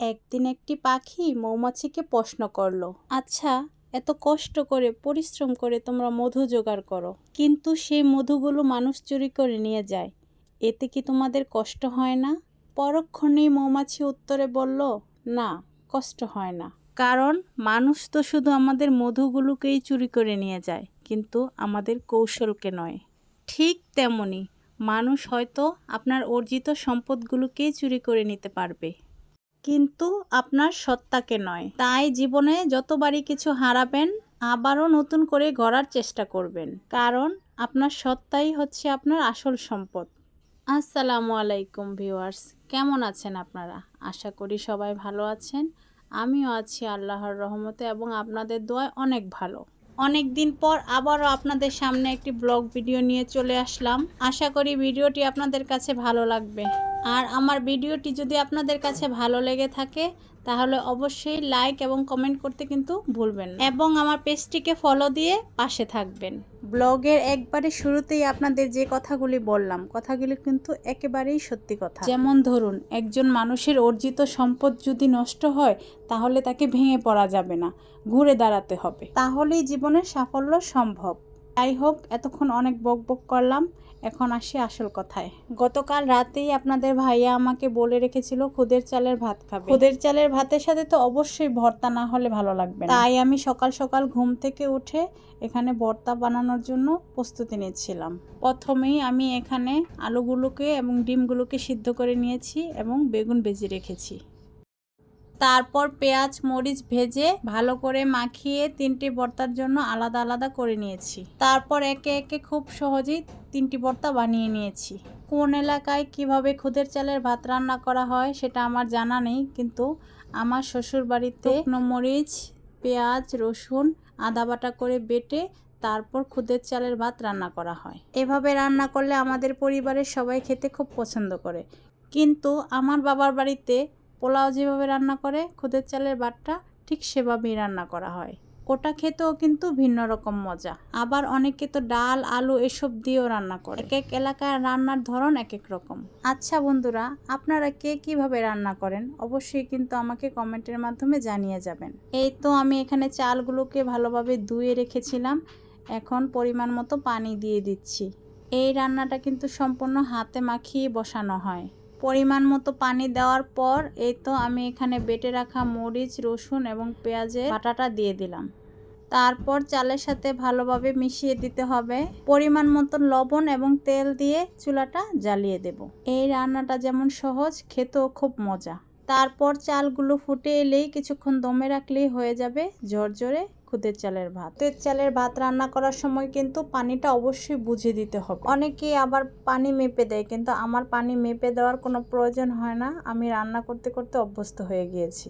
একদিন একটি পাখি মৌমাছিকে প্রশ্ন করল আচ্ছা এত কষ্ট করে, পরিশ্রম করে তোমরা মধু জোগাড় করো। কিন্তু সেই মধুগুলো মানুষ চুরি করে নিয়ে যায়। এতে কি তোমাদের কষ্ট হয় না? পরক্ষণেই মৌমাছি উত্তরে বলল, না, কষ্ট হয় না। কারণ মানুষ তো শুধু আমাদের মধুগুলোকেই চুরি করে নিয়ে যায়, কিন্তু আমাদের কৌশলকে নয়। ঠিক তেমনি মানুষ হয়তো আপনার অর্জিত সম্পদগুলোকেই চুরি করে নিতে পারবে। কিন্তু আপনার সত্তাকে নয়। তাই জীবনে যতবারই কিছু হারাবেন, আবারও নতুন করে গড়ার চেষ্টা করবেন। কারণ আপনার সত্তাই হচ্ছে আপনার আসল সম্পদ। আসসালামু আলাইকুম ভিউয়ার্স, কেমন আছেন আপনারা? আশা করি সবাই ভালো আছেন। আমিও আছি আল্লাহর রহমতে এবং আপনাদের দোয়ায় অনেক ভালো। অনেক দিন পর আবারও আপনাদের সামনে একটি ব্লগ ভিডিও নিয়ে চলে আসলাম। আশা করি ভিডিওটি আপনাদের কাছে ভালো লাগবে। আর আমার ভিডিওটি যদি আপনাদের কাছে ভালো লেগে থাকে, তাহলে অবশ্যই লাইক এবং কমেন্ট করতে কিন্তু ভুলবেন এবং আমার পেজটিকে ফলো দিয়ে পাশে থাকবেন। ব্লগের একবারে শুরুতেই আপনাদের যে কথাগুলি বললাম কথাগুলি কিন্তু একেবারেই সত্যি কথা। যেমন ধরুন একজন মানুষের অর্জিত সম্পদ যদি নষ্ট হয় তাহলে তাকে ভেঙে পড়া যাবে না ঘুরে দাঁড়াতে হবে। তাহলেই জীবনের সাফল্য সম্ভব। যাই হোক, এতক্ষণ অনেক বক বক করলাম। এখন আসি আসল কথায়। গতকাল রাতেই আপনাদের ভাইয়া আমাকে বলে রেখেছিল খুদের চালের ভাত খাবে। খুদের চালের ভাতের সাথে তো অবশ্যই ভর্তা না হলে ভালো লাগবে তাই আমি সকাল সকাল ঘুম থেকে উঠে এখানে ভর্তা বানানোর জন্য প্রস্তুতি নিচ্ছিলাম। প্রথমেই আমি এখানে আলুগুলোকে এবং ডিমগুলোকে সিদ্ধ করে নিয়েছি এবং বেগুন ভেজে রেখেছি। তারপর পেঁয়াজ, মরিচ ভেজে ভালো করে মাখিয়ে তিনটি ভর্তার জন্য আলাদা আলাদা করে নিয়েছি। তারপর একে একে খুব সহজেই তিনটি ভর্তা বানিয়ে নিয়েছি। কোন এলাকায় কীভাবে খুদের চালের ভাত রান্না করা হয় সেটা আমার জানা নেই, কিন্তু আমার শ্বশুর বাড়িতে মরিচ, পেঁয়াজ, রসুন, আদা বাটা করে বেটে তারপর খুদের চালের ভাত রান্না করা হয়। এভাবে রান্না করলে আমাদের পরিবারের সবাই খেতে খুব পছন্দ করে। কিন্তু আমার বাবার বাড়িতে পোলাও যেভাবে রান্না করে, খুদের চালের বাটটা ঠিক সেভাবেই রান্না করা হয়। ওটা খেতেও কিন্তু ভিন্ন রকম মজা। আবার অনেকে তো ডাল, আলু এসব দিয়েও রান্না করে। এক এক এলাকার রান্নার ধরন এক এক রকম। আচ্ছা বন্ধুরা, আপনারা কে কীভাবে রান্না করেন? অবশ্যই কিন্তু আমাকে কমেন্টের মাধ্যমে জানিয়ে যাবেন। এই তো আমি এখানে চালগুলোকে ভালোভাবে ধুয়ে রেখেছিলাম। এখন পরিমাণ মতো পানি দিয়ে দিচ্ছি। এই রান্নাটা কিন্তু সম্পূর্ণ হাতে মাখিয়ে বসানো হয়। পরিমাণ মতো পানি দেওয়ার পর এই তো আমি এখানে বেটে রাখা মরিচ, রসুন এবং পেঁয়াজের বাটাটা দিয়ে দিলাম। তারপর চালের সাথে ভালোভাবে মিশিয়ে দিতে হবে। পরিমাণ মতো লবণ এবং তেল দিয়ে চুলাটা জ্বালিয়ে দেব। এই রান্নাটা যেমন সহজ, খেতেও খুব মজা। তারপর চালগুলো ফুটে এলেই কিছুক্ষণ দমে রাখলেই হয়ে যাবে ঝরঝরে খুদের চালের ভাত। খুদের চালের ভাত রান্না করার সময় কিন্তু পানিটা অবশ্যই বুঝে দিতে হবে। অনেকেই আবার পানি মেপে দেয়, কিন্তু আমার পানি মেপে দেওয়ার কোনো প্রয়োজন হয় না। আমি রান্না করতে করতে অভ্যস্ত হয়ে গিয়েছি।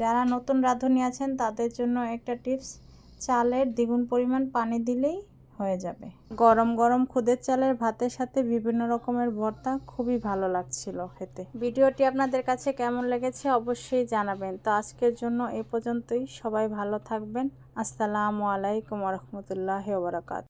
যারা নতুন রাঁধুনি আছেন, তাদের জন্য একটা টিপস, চালের দ্বিগুণ পরিমাণ পানি দিলেই হয়ে যাবে। গরম গরম খুদের চালের ভাতের সাথে বিভিন্ন রকমের ভর্তা খুবই ভালো লাগছিল খেতে। ভিডিওটি আপনাদের কাছে কেমন লেগেছে অবশ্যই জানাবেন। তো আজকের জন্য এ পর্যন্তই। সবাই ভালো থাকবেন। আসসালামু আলাইকুম রহমতুল্লাহ বারাকাত